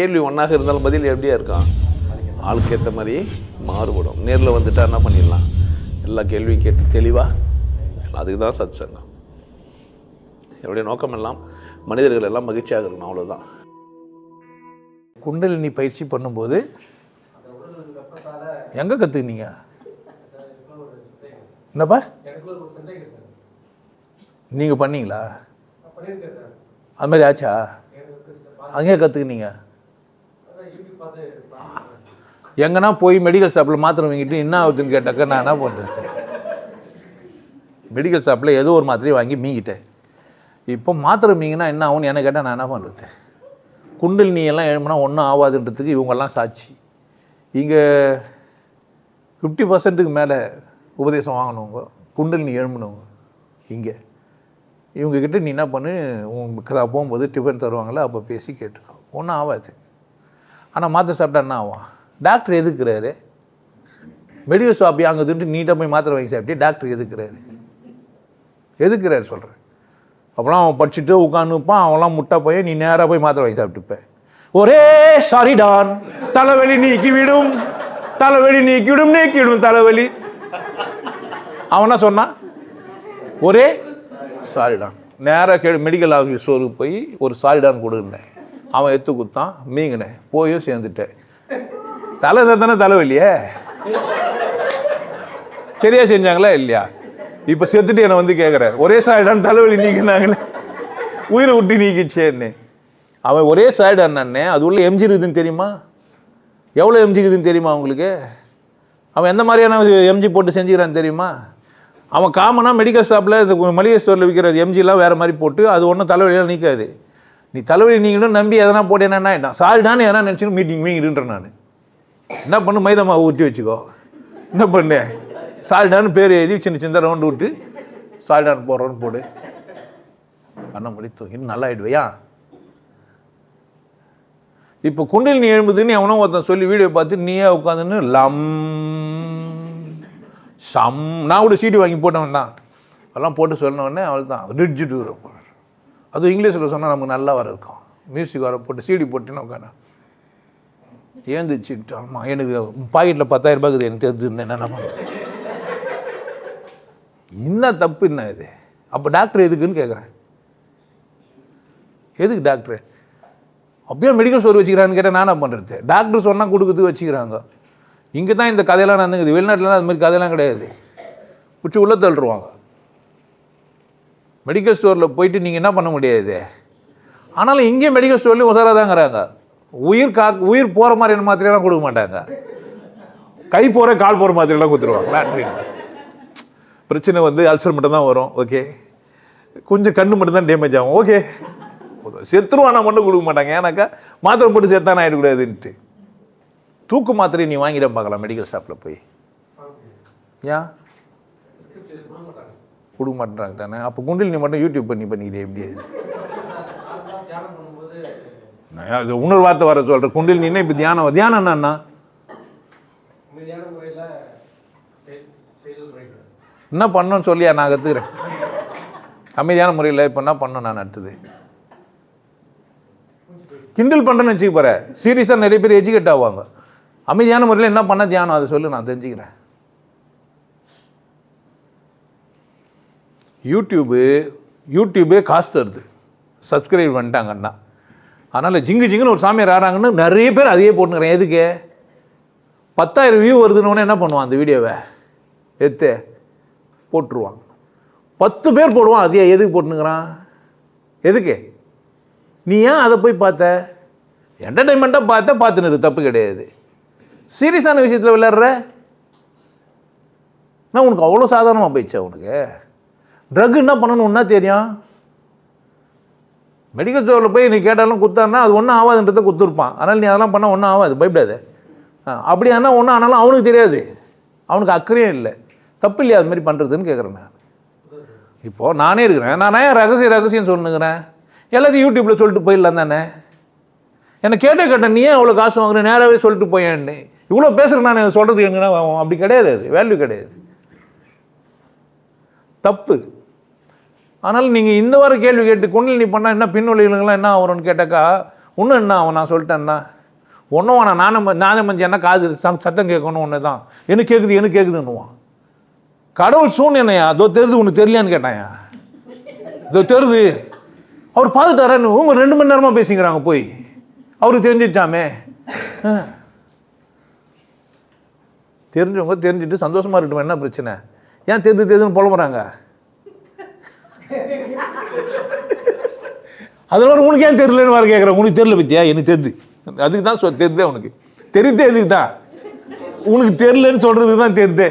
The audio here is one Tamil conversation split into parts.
கேள்வி ஒன்றாக இருந்தாலும் பதில் எப்படியா இருக்கும்? ஆளுக்கு ஏற்ற மாதிரி மாறுபடும். நேரில் வந்துட்டா என்ன பண்ணிடலாம்? எல்லா கேள்வியும் கேட்டு தெளிவாக அதுக்கு தான் சத் சங்கம் என்னுடைய நோக்கம் எல்லாம் மனிதர்கள் எல்லாம் மகிழ்ச்சியாக இருக்கணும் அவ்வளோதான் குண்டலினி பயிற்சி பண்ணும்போது எங்கே கற்றுக்கினீங்க என்னப்பா? நீங்கள் பண்ணீங்களா? அது மாதிரி ஆச்சா? அங்கேயே கற்றுக்கினீங்க எங்கன்னா போய் மெடிக்கல் ஷாப்பில் மாத்திரை வாங்கிட்டு என்ன ஆகுதுன்னு கேட்டாக்க நான் என்ன பண்ணுறது மெடிக்கல் ஷாப்பில் ஏதோ ஒரு மாத்திரையை வாங்கி மீங்கிட்டேன். இப்போ மாத்திரை மீங்கினா என்ன ஆகும்னு என்ன கேட்டால் நான் என்ன பண்ணுறது குண்டில் நீ எல்லாம் எழுப்பினா ஒன்றும் ஆகாதுன்றதுக்கு இவங்கெல்லாம் சாட்சி. இங்கே ஃபிஃப்டி பர்சன்ட்டுக்கு மேலே உபதேசம் வாங்கினவங்க குண்டல் நீ எழும்பினவங்க இங்கே. இவங்கக்கிட்ட நீ என்ன பண்ணு உங்களுக்கு போகும்போது டிஃபன் தருவாங்களே அப்போ பேசி கேட்டுக்கோ. ஒன்றும் ஆகாது ஆனால் மாத்திரை சாப்பிட்டா என்ன ஆகும்? டாக்டர் எதுக்குறாரு? மெடிக்கல் ஷாப் அங்கே திட்டு நீட்டாக போய் மாத்திரை வாங்கி சாப்பிட்டு டாக்டர் எதுக்குறாரு? எதுக்குறாரு சொல்கிறேன் அப்போலாம் அவன் படிச்சுட்டு உட்காந்துப்பான் அவன்லாம் முட்டை போய் நீ நேராக போய் மாத்திரை வாங்கி சாப்பிட்டுப்பேன் ஒரே சாரி டான் தலைவலி நீக்கிவிடும். தலைவலி நீக்கி நீக்கிவிடும் தலைவலி. அவன் என்ன சொன்னான் ஒரே சாரிடான். நேராக கே மெடிக்கல் ஆஃபீஸ் ஸ்டோருக்கு போய் ஒரு சாரிடான் கொடுன்னேன் அவன் எடுத்து கொடுத்தான் மீங்கினேன் போயும் சேர்ந்துட்டேன் தலை தானே தலைவலியே சரியா செஞ்சாங்களா இல்லையா? இப்போ செத்துட்டு என்னை வந்து கேட்குறேன் ஒரே சாயிடான்னு தலைவலி நீக்கினாங்களே உயிரை விட்டு நீக்கிச்சேன்னு. அவன் ஒரே சாரிடான் அண்ணே அது உள்ள எம்ஜி இருக்குதுன்னு தெரியுமா? எவ்வளோ எம்ஜி இருக்குதுன்னு தெரியுமா உங்களுக்கு? அவன் எந்த மாதிரியான எம்ஜி போட்டு செஞ்சுக்கிறான்னு தெரியுமா? அவன் காமனாக மெடிக்கல் ஷாப்பில் இந்த மளிகை ஸ்டோரில் விற்கிற எம்ஜிலாம் வேறு மாதிரி போட்டு அது ஒன்றும் தலைவலியெல்லாம் நீக்காது. நீ தலைவலி நீங்களும் நம்பி எதனா போட்டு என்னென்னா என்ன சால்டான்னு எதனா நினச்சிட்டு மீட்டிங் மீங்கிடுன்றேன் நான். என்ன பண்ணு மைதா மாவு ஊற்றி வச்சுக்கோ. என்ன பண்ணு? சால்டான்னு பேர் எழுதி சின்ன சின்ன ரவுண்டு விட்டு சால்டான் போடுறோன்னு போடு. கண்ண முடி இன்னும் நல்லா ஆயிடுவையா? இப்போ குண்டில் நீ எழும்புதுன்னு எவனோ ஒருத்தன் சொல்லி வீடியோ பார்த்து நீயே உட்காந்துன்னு லம் சம். நான் கூட சீட்டு வாங்கி போட்டவன் தான் அதெல்லாம் போட்டு சொன்ன உடனே அவள் தான் ரிட்ஜிட்டு அது அதுவும் இங்கிலீஷில் சொன்னால் நமக்கு நல்லா வர இருக்கும். மியூசிக் வர போட்டு சீடி போட்டுன்னு உட்காந்து ஏந்துச்சுட்டு ஆமாம் எனக்கு பாக்கெட்டில் பத்தாயிரம் ரூபாய் இருக்குது எனக்கு தெரிஞ்சுன்னு என்ன என்ன தப்பு என்ன இது? அப்போ டாக்டர் எதுக்குன்னு கேட்குறேன் எதுக்கு டாக்டரு அப்படியே மெடிக்கல் ஸ்டோர் வச்சுக்கிறான்னு கேட்டால் நான் என்ன பண்ணுறது டாக்டர் சொன்னால் கொடுக்குறது வச்சுக்கிறாங்க. இங்கே தான் இந்த கதையெல்லாம் நடந்துக்குது. வெளிநாட்டிலலாம் அது மாதிரி கதையெல்லாம் கிடையாது. பிடிச்சி உள்ளே தள்ளுருவாங்க மெடிக்கல் ஸ்டோரில் போயிட்டு நீங்கள் என்ன பண்ண முடியாது? ஆனாலும் இங்கே மெடிக்கல் ஸ்டோர்லேயும் உசாராக தாங்கிறாங்க உயிர் கா உயிர் போகிற மாதிரியான மாத்திரையெல்லாம் கொடுக்க மாட்டாங்க. கை போகிற கால் போகிற மாத்திரையெல்லாம் கொடுத்துருவாங்க. லாட்ரின் பிரச்சனை வந்து அல்சர் மட்டும் தான் வரும். ஓகே கொஞ்சம் கண்ணு மட்டும் தான் டேமேஜ் ஆகும். ஓகே செத்துருவானா மட்டும் கொடுக்க மாட்டாங்க. ஏன்னாக்கா மாத்திரை போட்டு செத்தானே ஆகிடக்கூடாதுன்ட்டு தூக்கு மாத்திரை நீ வாங்கிட பார்க்கலாம் மெடிக்கல் ஷாப்பில் போய். ஏன் கொடுக்க மாட்டேறாங்க தானே அப்போ குண்டில் நீ மட்டும் யூடியூப் பண்ணி பண்ணிக்கிட்டே எப்படி? அது இன்னொரு வார்த்தை வர சொல்கிறேன் குண்டில் நீனா இப்போ தியானம் தியானம் என்னன்னா என்ன பண்ணணும்னு சொல்லியா? நான் கற்றுக்கிறேன் அமைதியான முறையில் இப்போ என்ன பண்ணணும் நான் அடுத்தது? கிண்டல் பண்ணுறேன்னு வச்சுக்க போகிறேன் சீரியஸாக நிறைய பேர் எஜுகேட் ஆவாங்க. அமைதியான முறையில் என்ன பண்ண தியானம் அதை சொல்லு நான் தெரிஞ்சுக்கிறேன். யூடியூபு யூடியூபே காசு தருது. சப்ஸ்கிரைப் பண்ணிட்டாங்கன்னா. அதனால் ஜிங்கு ஜிங்குன்னு ஒரு சாமியார் ஆறாங்கன்னு நிறைய பேர் அதையே போட்டுக்கிறேன் எதுக்கு? பத்தாயிரம் வியூ வருதுன்னு என்ன பண்ணுவான் அந்த வீடியோவை எடுத்து போட்டுருவாங்க. பத்து பேர் போடுவான் அதையே எதுக்கு போட்டுனுங்கிறான் எதுக்கு? நீ ஏன் அதை போய் பார்த்த? என்டர்டைன்மெண்ட்டாக பார்த்த பார்த்துன்னு தப்பு கிடையாது. சீரியஸான விஷயத்தில் விளையாடுற? நான் உனக்கு அவ்வளோ சாதாரணமாக போயிடுச்சா உனக்கு? ட்ரக் என்ன பண்ணணும்னா தெரியும்? மெடிக்கல் ஸ்டோரில் போய் நீ கேட்டாலும் குத்தான்னா அது ஒன்றும் ஆகாதுன்றதை குத்துருப்பான். அதனால் நீ அதெல்லாம் பண்ணால் ஒன்றும் ஆகாது பயப்படாது. ஆ, அப்படி ஆனால் ஒன்றும் ஆனாலும் அவனுக்கு தெரியாது. அவனுக்கு அக்கறையும் இல்லை. தப்பு இல்லையா அது மாதிரி பண்ணுறதுன்னு கேட்குறேன் நான். இப்போது நானே இருக்கிறேன். நான் ஏன் ரகசியம் ரகசியம் சொல்லுங்கிறேன் எல்லாத்தையும் யூடியூப்பில் சொல்லிட்டு போயிடலாம் தானே? என்னை கேட்டே கேட்டேன் நீ ஏன் அவ்வளோ காசு வாங்குற? நேராகவே சொல்லிட்டு போயேன்னு. இவ்வளோ பேசுகிறேன் நான் சொல்கிறதுக்கு எங்கன்னா அப்படி கிடையாது அது. வேல்யூ கிடையாது. தப்பு. ஆனால் நீங்கள் இந்த வார கேள்வி கேட்டு குண்டில் நீ பண்ணால் என்ன பின் என்ன வரும்னு கேட்டாக்கா இன்னும் என்ன அவன் நான் சொல்லிட்டேன்னா? ஒன்றும் வேணாம். நானும் நானும் மஞ்சள் என்ன காது சத்தம் கேட்கணும் ஒன்று தான் எனக்கு கேட்குது எனக்கு கேட்குதுன்னுவான் கடவுள் சூழ்நிலையா அதோ தெரியுது உனக்கு தெரியலையான்னு கேட்டாயா இதோ தெரிது அவர் பார்த்துட்டாரன்னு உங்க ரெண்டு மணி நேரமாக பேசிக்கிறாங்க போய். அவருக்கு தெரிஞ்சிட்டாமே தெரிஞ்சவங்க தெரிஞ்சுட்டு சந்தோஷமாக இருக்கட்டும்? என்ன பிரச்சனை? ஏன் தெரிஞ்சு தெரிஞ்சுன்னு புலம்புறாங்க? அதில் உனக்கு ஏன் தெரியலன்னு வர கேட்குறேன் உனக்கு தெரியல பத்தியா? எனக்கு தெரிது அதுக்கு தான் சொல் தெரியுதே உனக்கு. தெரியுதே இதுக்கு தான்? உனக்கு தெரியலன்னு சொல்கிறது தான் தெரியுதே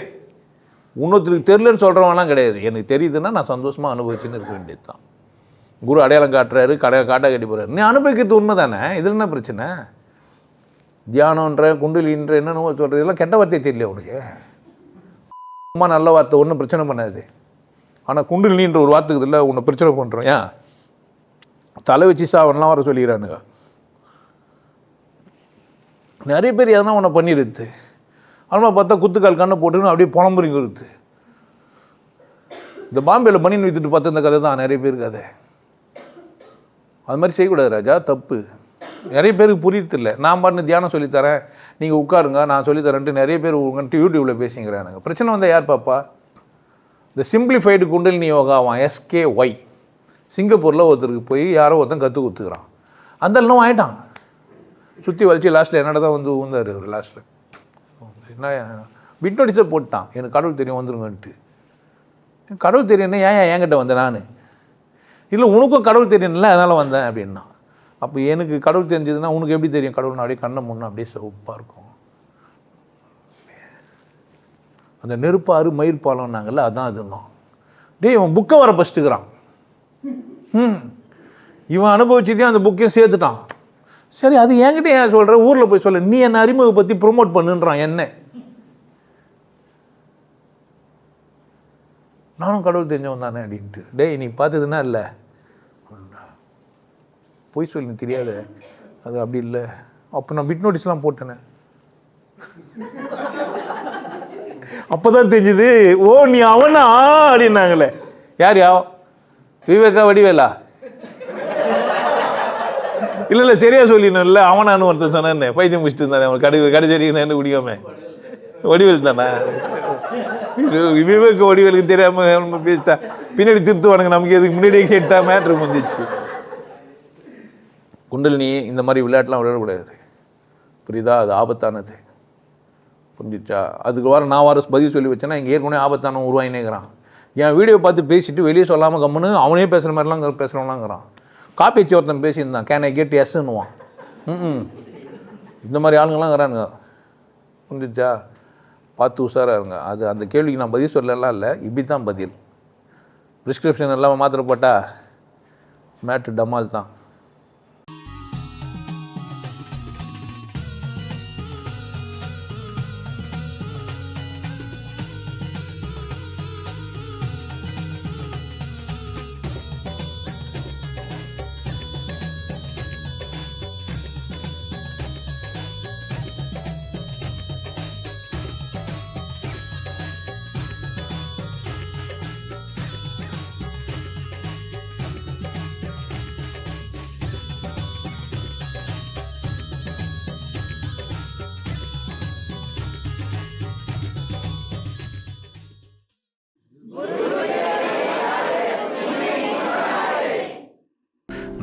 இன்னொருத்தருக்கு தெரிலன்னு சொல்கிறவங்களாம் கிடையாது. எனக்கு தெரியுதுன்னா நான் சந்தோஷமாக அனுபவிச்சுன்னு இருக்க வேண்டியது தான். குரு அடையாளம் காட்டுறாரு கடை காட்ட கட்டி போகிறாரு நீ அனுபவிக்கிறது உண்மை தானே இதில் என்ன பிரச்சனை? தியானன்ற குண்டலின்ற என்னென்னவோ சொல்கிறது இதெல்லாம் கெட்ட வார்த்தை தெரியல உனக்கு. ரொம்ப நல்ல வார்த்தை ஒன்றும் பிரச்சனை பண்ணாது. ஆனால் குண்டலின்ற ஒரு வார்த்தைக்கு இல்லை உன்னை பிரச்சனை பண்ணுறோம் ஏன்? தலை வச்சு சாவன்லாம் வர சொல்லிக்கிறானுங்க. நிறைய பேர் எதனா உன்னை பண்ணிடுது ஆனால் பார்த்தா குத்துக்கால் கண்ணை போட்டுன்னு அப்படியே புலம்புறீங்க வருது இந்த பாம்பேயில் பண்ணி வித்துட்டு பார்த்த இந்த கதை தான் நிறைய பேர் கதை. அது மாதிரி செய்யக்கூடாது ராஜா தப்பு. நிறைய பேருக்கு புரியறதில்ல நான் பாட்டு தியானம் சொல்லித்தரேன். நீங்கள் உட்காருங்க நான் சொல்லித்தரேன்ட்டு நிறைய பேர் உங்கள்கிட்ட யூடியூப்பில் பேசிங்கிறானுங்க. பிரச்சனை வந்தால் யார் பாப்பா இந்த சிம்பிளிஃபைடு குண்டலினி யோகாவான் எஸ்கே ஒய் சிங்கப்பூரில் ஒருத்தருக்கு போய் யாரோ ஒருத்தன் கற்று கொடுத்துக்கிறான். அந்த இன்னும் ஆயிட்டான். சுற்றி வலிச்சு லாஸ்ட்டில் என்னோட தான் வந்து ஊந்தார் அவர் லாஸ்ட்டில் என்ன பிட் நோட்டீஸை போட்டான். எனக்கு கடவுள் தெரியும் வந்துருங்கன்ட்டு. கடவுள் தெரியும்னா ஏன் ஏன் என்கிட்ட வந்தேன் நான்? இல்லை உனக்கும் கடவுள் தெரியும்ல அதனால் வந்தேன் அப்படின்னா. அப்போ எனக்கு கடவுள் தெரிஞ்சதுன்னா உனக்கு எப்படி தெரியும்? கடவுள் அப்படியே கண்ணை முன்னே அப்படியே சிவப்பாக இருக்கும். அந்த நெருப்பாறு மயிர் பாலம்னாங்கல்ல அதான் அதுன்னு டேய் இவன் புக்கை வர பஸ்ட்டுக்கிறான் ம் இவன் அனுபவிச்சதையும் அந்த புக்கையும் சேர்த்துட்டான். சரி அது என்கிட்ட ஏன் சொல்கிற ஊரில் போய் சொல்ல. நீ என்ன அறிமுக பற்றி ப்ரொமோட் பண்ணுன்றான் என்ன. நானும் கடவுள் தெரிஞ்சவன் தானே அப்படின்ட்டு. டேய் நீ பார்த்ததுன்னா இல்லை. பொய் சொல்லி தெரியாத. அது அப்படி இல்லை. அப்போ நான் பிட் நோட்டீஸ்லாம் போட்டேனே. அப்பதான் தெரிஞ்சுது ஓ நீ அவனா? அப்படின்னாங்களே. யார் யா விவேகா வடிவேலா? இல்லை இல்லை சரியாக சொல்லிடணும்ல அவனான்னு ஒருத்தன் சொன்னேன். பைத்தியம் முடிச்சுட்டு இருந்தானே அவன் கடை கடைசி வரைக்கும் என்ன குடிக்காம? வடிவேல் தானே? விவேக வடிவேலுக்கு தெரியாமல் பேசிட்டா. பின்னாடி திருத்துவானுங்க நமக்கு எதுக்கு? முன்னாடியே கேட்டால் மேட்ரு வந்துச்சு. குண்டலினி இந்த மாதிரி விளையாட்டுலாம் விளையாடக்கூடாது. புரியுதா? அது ஆபத்தானது. புரிஞ்சிச்சா? அதுக்கு வர நான் வர பதில் சொல்லி வச்சேன்னா இங்கே ஏற்கனவே ஆபத்தான உருவாயினேங்கிறான். என் வீடியோ பார்த்து பேசிட்டு வெளியே சொல்லாமல் கம்முன்னு அவனே பேசுகிற மாதிரிலாம் பேசுகிறவனாங்கிறான் காப்பி வச்சு ஒருத்தன் பேசியிருந்தான். கேன் ஐ கெட் எஸ்ன்னுவான் ம் இந்த மாதிரி ஆளுங்கெல்லாம் இருக்கிறானுங்க புரிஞ்சிச்சா? பார்த்து உஷாராக இருங்க. அது அந்த கேள்விக்கு நான் பதில் சொல்லலாம் இல்லை. இப்படி தான் பதில். ப்ரிஸ்கிரிப்ஷன் எல்லாம் மாத்திரை போட்டால் மேட்டு டமால் தான்